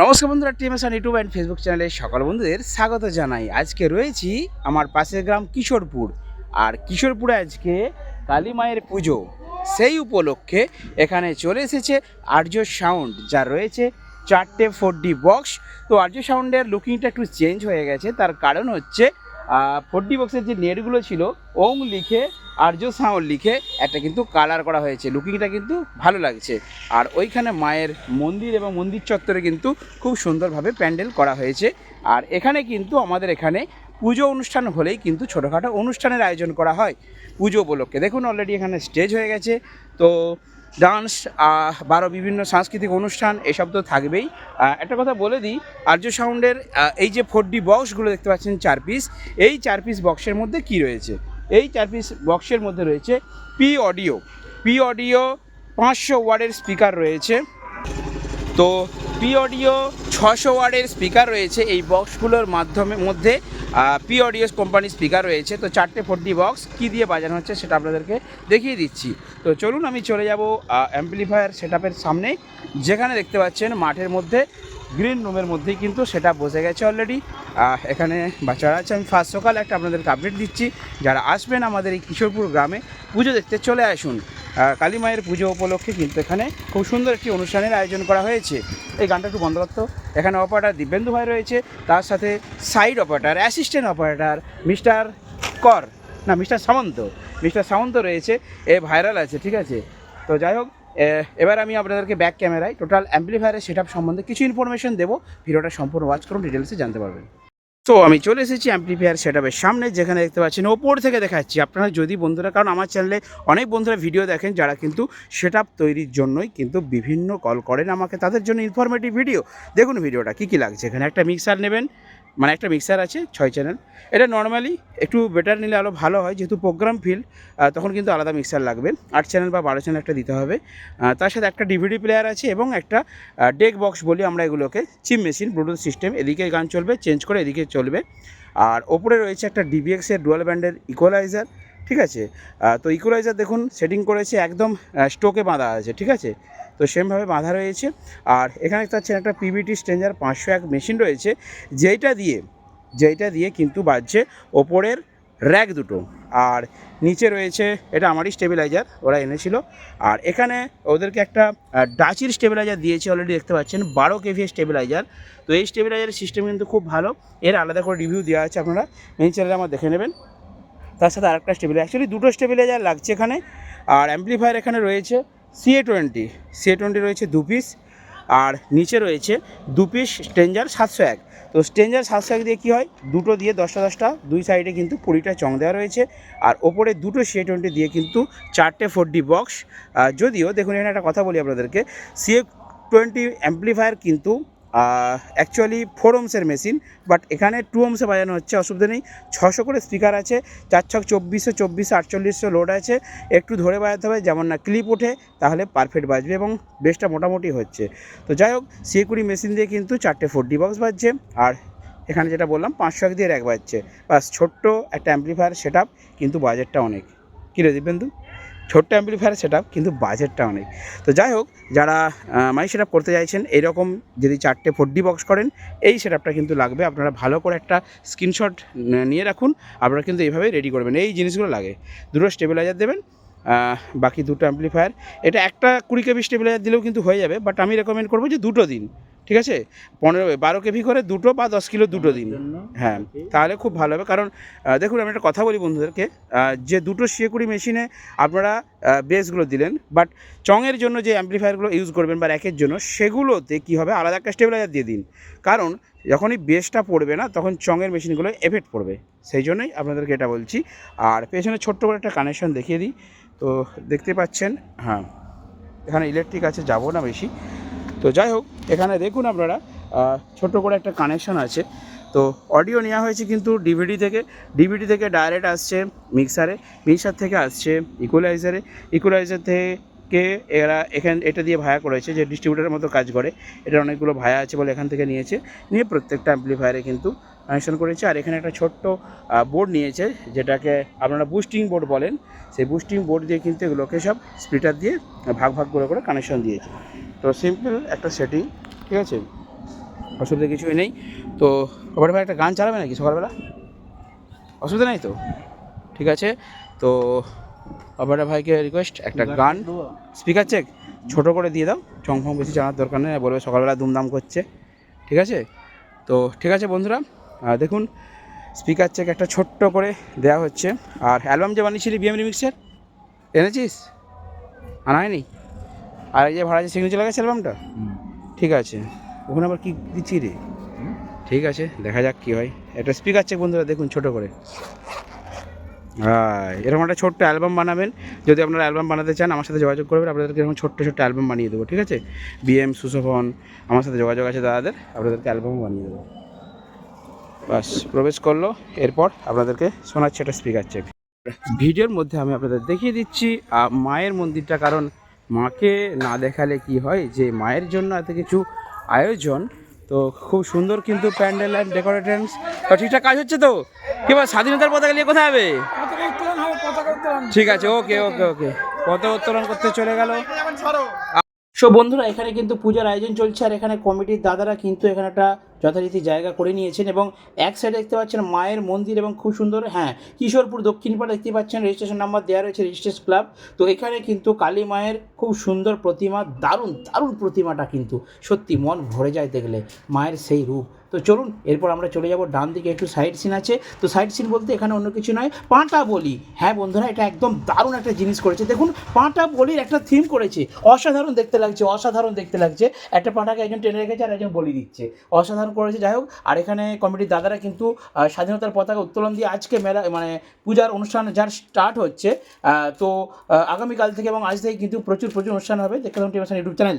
নমস্কার বন্ধুরা, TMS on YouTube and Facebook চ্যানেলে সকল বন্ধুদের স্বাগত জানাই। আজকে রয়েছি আমার পাশের গ্রাম কিশোরপুর। আর কিশোরপুরে আজকে কালী মায়ের পুজো। সেই উপলক্ষে এখানে চলে এসেছে আর্য সাউন্ড, যা রয়েছে চারটে ফোর ডি বক্স। তো আর্য সাউন্ডের লুকিংটা একটু চেঞ্জ হয়ে গেছে। তার কারণ হচ্ছে ফোর ডি বক্সের যে নেটগুলো ছিল ওং লিখে আর্য সাউন্ড লিখে একটা কিন্তু কালার করা হয়েছে। লুকিংটা কিন্তু ভালো লাগছে। আর ওইখানে মায়ের মন্দির এবং মন্দির চত্বরে কিন্তু খুব সুন্দরভাবে প্যান্ডেল করা হয়েছে। আর এখানে কিন্তু আমাদের এখানে পুজো অনুষ্ঠান হলেই কিন্তু ছোটোখাটো অনুষ্ঠানের আয়োজন করা হয় পুজো উপলক্ষে। দেখুন অলরেডি এখানে স্টেজ হয়ে গেছে। তো ডান্স বারো বিভিন্ন সাংস্কৃতিক অনুষ্ঠান, এসব তো থাকবেই। একটা কথা বলে দিই, আর্য সাউন্ডের এই যে ফোর ডি বক্সগুলো দেখতে পাচ্ছেন চার পিস এই চার পিস বক্সের মধ্যে কি রয়েছে? এই চার পিস বক্সের মধ্যে রয়েছে পি অডিও পি অডিও পাঁচশো ওয়ার্ডের স্পিকার রয়েছে। তো পি অডিও ছশো ওয়ার্ডের স্পিকার রয়েছে এই বক্সগুলোর মাধ্যমে মধ্যে। পি অডিও কোম্পানির স্পিকার রয়েছে। তো চারটে ফোরটি বক্স কী দিয়ে বাজানো হচ্ছে সেটা আপনাদেরকে দেখিয়ে দিচ্ছি। তো চলুন আমি চলে যাব অ্যাম্পলিফায়ার সেট সামনে। যেখানে দেখতে পাচ্ছেন মাঠের মধ্যে গ্রিন রুমের মধ্যেই কিন্তু সেটা বসে গেছে অলরেডি এখানে বাচ্চারা আছে। আমি ফার্স্ট সকাল একটা আপনাদেরকে আপডেট দিচ্ছি। যারা আসবেন আমাদের এই কিশোরপুর গ্রামে, পুজো দেখতে চলে আসুন। কালী মায়ের পুজো উপলক্ষে কিন্তু এখানে খুব সুন্দর একটি অনুষ্ঠানের আয়োজন করা হয়েছে। এই গানটা একটু বন্ধ করতো এখানে অপারেটার দিব্যেন্দু ভাই রয়েছে। তার সাথে side operator assistant operator mister Kar, না মিস্টার সামন্ত মিস্টার সামন্ত রয়েছে। এ ভাইরাল আছে, ঠিক আছে? তো যাই হোক এবার আমি আপনাদেরকে ব্যাক ক্যামেরায় টোটাল অ্যাম্পলিফায়ারের সেট সম্বন্ধে কিছু ইনফরমেশন দেবো। ভিডিওটা সম্পূর্ণ ওয়াচ করুন ডিটেলসে জানতে পারবেন। তো আমি চলে এসেছি অ্যাম্পলিফায়ার সেটআপের সামনে, যেখানে দেখতে পাচ্ছেন ওপর থেকে দেখাচ্ছি। আপনারা যদি বন্ধুরা, কারণ আমার চ্যানেলে অনেক বন্ধুরা ভিডিও দেখেন, যারা কিন্তু সেটআপ তৈরির জন্যই কিন্তু বিভিন্ন কল করেন আমাকে, তাদের জন্য ইনফরমেটিভ ভিডিও দেখুন ভিডিওটা কী কী লাগছে? এখানে একটা মিক্সার নেবেন মানে একটা মিক্সার আছে, ছয় চ্যানেল এটা নর্মালি একটু বেটার নিলে আরও ভালো হয়। যেহেতু প্রোগ্রাম ফিল তখন কিন্তু আলাদা মিক্সার লাগবে। আট চ্যানেল বা বারো চ্যানেল একটা দিতে হবে। তার সাথে একটা ডিভিডি প্লেয়ার আছে এবং একটা ডেক বক্স বলি আমরা এগুলোকে। চিপ মেশিন ব্লুটুথ সিস্টেম এদিকে গান চলবে চেঞ্জ করে এদিকে চলবে। আর ওপরে রয়েছে একটা ডিবিএক্সের ডুয়াল ব্যান্ডের ইকুয়ালাইজার ঠিক আছে? তো ইকুয়ালাইজার দেখুন সেটিং করেছে একদম স্টোকে বাঁধা আছে, ঠিক আছে? তো সেমভাবে বাঁধা রয়েছে। আর এখানে দেখতে পাচ্ছেন একটা পিবিটি স্ট্রেঞ্জার পাঁচশো এক মেশিন রয়েছে। যেইটা দিয়ে যেইটা দিয়ে কিন্তু বাজছে ওপরের র্যাক দুটো। আর নিচে রয়েছে, এটা আমারই স্টেবিলাইজার ওরা এনেছিল। আর এখানে ওদেরকে একটা ডাচির স্টেবিলাইজার দিয়েছে অলরেডি দেখতে পাচ্ছেন, বারো কেভি স্টেবিলাইজার তো এই স্টেবিলাইজারের সিস্টেম কিন্তু খুব ভালো। এর আলাদা করে রিভিউ দেওয়া আছে আপনারা। মেন চ্যানেলে আমার দেখে নেবেন। তার সাথে আরেকটা স্টেবিলাইজার অ্যাকচুয়ালি দুটো স্টেবিলাইজার লাগছে এখানে। আর অ্যাম্পলিফায়ার এখানে রয়েছে। সিএ টোয়েন্টি সিএ টোয়েন্টি রয়েছে দু পিস আর নিচে রয়েছে দু পিস স্ট্রেঞ্জার সাতশো এক। তো স্ট্রেঞ্জার সাতশো এক দিয়ে কী হয়? দুটো দিয়ে দশটা দশটা, দুই সাইডে কিন্তু কুড়িটা চং দেওয়া রয়েছে, আর ওপরে দুটো সিএ টোয়েন্টি দিয়ে কিন্তু চারটে ফোর ডি বক্স যদিও দেখুন, এখানে একটা কথা বলি আপনাদেরকে সিএ টোয়েন্টি অ্যাম্পলিফায়ার কিন্তু অ্যাকচুয়ালি ফোর ওমসের মেশিন বাট এখানে টু ওমসে বাজানো হচ্ছে, অসুবিধা নেই। ছশো করে স্পিকার আছে, চার ছক চব্বিশশো চব্বিশশো, আটচল্লিশশো লোড আছে। একটু ধরে বাজাতে হবে, যেমন না ক্লিপ ওঠে, তাহলে পারফেক্ট বাজবে এবং বেসটা মোটামুটি হচ্ছে। তো যাই হোক সিকুড়ি মেশিন দিয়ে কিন্তু চারটে ফোর ডি বক্স বাজছে, আর এখানে যেটা বললাম পাঁচশো এক দিয়ে এক বাজছে। বাস ছোট্ট একটা অ্যাম্পলিফায়ার সেট কিন্তু বাজেটটা অনেক। কী রে দিব্যেন্দু ছোট্ট অ্যাম্পলিফায়ার সেট কিন্তু বাজেটটা অনেক তো যাই হোক, যারা মাই সেট করতে চাইছেন, এরকম যদি চারটে ফোর ডি বক্স করেন, এই সেট কিন্তু লাগবে। আপনারা ভালো করে একটা স্ক্রিনশট নিয়ে রাখুন। আপনারা কিন্তু এইভাবেই রেডি করবেন। এই জিনিসগুলো লাগে। দুটো স্টেবিলাইজার দেবেন বাকি দুটো অ্যাম্পলিফায়ার এটা একটা কুড়ি কেবি স্টেবিলাইজার দিলেও কিন্তু হয়ে যাবে বাট আমি রেকমেন্ড করব যে দুটো দিন। ঠিক আছে? পনেরো বারো কেভি করে দুটো বা দশ কিলো দুটো দিন। হ্যাঁ তাহলে খুব ভালো হবে। কারণ দেখুন আমি একটা কথা বলি বন্ধুদেরকে যে দুটো শিয়েকুড়ি মেশিনে আপনারা বেসগুলো দিলেন বাট চঙের জন্য যে অ্যাম্পলিফায়ারগুলো ইউজ করবেন বা র্যাকের জন্য সেগুলোতে কী হবে? আলাদা একটা স্টেবিলাইজার দিয়ে দিন। কারণ যখনই বেসটা পড়বে না তখন চঙের মেশিনগুলো এফেক্ট পড়বে। সেই জন্যই আপনাদেরকে এটা বলছি। আর পেছনে ছোট্ট করে একটা কানেকশন দেখিয়ে দিই। তো দেখতে পাচ্ছেন হ্যাঁ এখানে ইলেকট্রিক আছে যাব না বেশি। তো যাই হোক, এখানে দেখুন আপনারা ছোট করে একটা কানেকশন আছে। তো অডিও নেওয়া হয়েছে কিন্তু ডিভিডি থেকে। ডিভিডি থেকে ডাইরেক্ট আসছে মিক্সারে মিক্সার থেকে আসছে ইকুয়ালাইজারে ইকুয়ালাইজার থেকে এরা এখান, এটা দিয়ে ভায়া করেছে যে ডিস্ট্রিবিউটারের মতো কাজ করে। এটা অনেকগুলো ভায়া আছে বলে এখান থেকে নিয়েছে। নিয়ে প্রত্যেকটা অ্যাম্পলিফায়ারে কিন্তু কানেকশন করেছে। আর এখানে একটা ছোট্ট বোর্ড নিয়েছে যেটাকে আপনারা বুস্টিং বোর্ড বলেন। সেই বুস্টিং বোর্ড দিয়ে কিন্তু এগুলোকে সব স্প্লিটার দিয়ে ভাগ ভাগ করে করে কানেকশন দিয়েছে। তো সিম্পল একটা সেটিং ঠিক আছে? অসুবিধা কিছুই নেই। তো ওপরে ভাই একটা গান চালাবে নাকি সকালবেলা? অসুবিধা নেই তো? ঠিক আছে? তো অপারেটার ভাইকে রিকোয়েস্ট একটা গান। স্পিকার চেক ছোট করে দিয়ে দাও। চং ফং বেশি জানার দরকার নেই বলবে সকালবেলা দুমদাম করছে। ঠিক আছে? তো ঠিক আছে বন্ধুরা দেখুন স্পিকার চেক একটা ছোট্ট করে দেওয়া হচ্ছে। আর অ্যালবাম যে বানিয়েছিলি বিএম রিমিক্সের এনেছিস? আনা হয়নি? আর এই যে ভাড়া যে সিগনেচার লাগাচ্ছে অ্যালবামটা? ঠিক আছে। ওখানে আবার কী দিচ্ছি রে? ঠিক আছে দেখা যাক কী হয়। একটা স্পিকার চেক বন্ধুরা দেখুন ছোট করে। এরকম একটা ছোট্ট অ্যালবাম বানাবেন। যদি আপনারা অ্যালবাম বানাতে চান, আমার সাথে যোগাযোগ করবেন। আপনাদেরকে এরকম ছোট্ট ছোট্ট অ্যালবাম বানিয়ে দেবো, ঠিক আছে? বিএম সুশোভন আমার সাথে যোগাযোগ আছে দাদাদের। আপনাদেরকে অ্যালবামও বানিয়ে দেবো। বাস, প্রবেশ করল। এরপর আপনাদেরকে শোনাচ্ছে একটা স্পিকার চেক ভিডিওর মধ্যে আমি আপনাদের দেখিয়ে দিচ্ছি মায়ের মন্দিরটা। কারণ মাকে না দেখালে কি হয়? যে মায়ের জন্য এত কিছু আয়োজন তো খুব সুন্দর কিন্তু প্যান্ডেল অ্যান্ড ডেকোরেশনস তো ঠিকঠাক কাজ হচ্ছে তো? কি স্বাধীনতার পতাকা নিয়ে কোথায় হবে ঠিক আছে ওকে ওকে ওকে। পতাকা উত্তোলন করতে চলে গেল। সো বন্ধুরা, এখানে কিন্তু পূজার আয়োজন চলছে আর এখানে কমিটির দাদারা কিন্তু এখানে একটা যথারীতি জায়গা করে নিয়েছেন এবং এক সাইডে দেখতে পাচ্ছেন মায়ের মন্দির এবং খুব সুন্দর হ্যাঁ কিশোরপুর দক্ষিণ পাড়া দেখতে পাচ্ছেন রেজিস্ট্রেশন নাম্বার দেওয়া রয়েছে রেজিস্ট্রেশন ক্লাব তো এখানে কিন্তু কালী মায়ের খুব সুন্দর প্রতিমা, দারুণ দারুণ প্রতিমাটা কিন্তু সত্যি মন ভরে যায় দেখলে, মায়ের সেই রূপ। তো চলুন, এরপর আমরা চলে যাব ডান দিকে একটু সাইড সিন আছে। তো সাইড সিন বলতে এখানে অন্য কিছু নয়, পাঁটা বলি। হ্যাঁ বন্ধুরা, এটা একদম দারুণ একটা জিনিস করেছে। দেখুন, পাঁটা বলির একটা থিম করেছে। অসাধারণ দেখতে লাগছে, অসাধারণ দেখতে লাগছে। একটা পাঁটাকে একজন টেনে রেখেছে আর একজন বলি দিচ্ছে। অসাধারণ করেছে, যাই হোক। আর এখানে কমিটির দাদারা কিন্তু স্বাধীনতার পতাকা উত্তোলন দিয়ে আজকে মেলা মানে পূজার অনুষ্ঠান যার স্টার্ট হচ্ছে তো আগামীকাল থেকে এবং আজ থেকে কিন্তু প্রচুর প্রচুর অনুষ্ঠান হবে। দেখতে টিভি ইউটিউব চ্যানেল।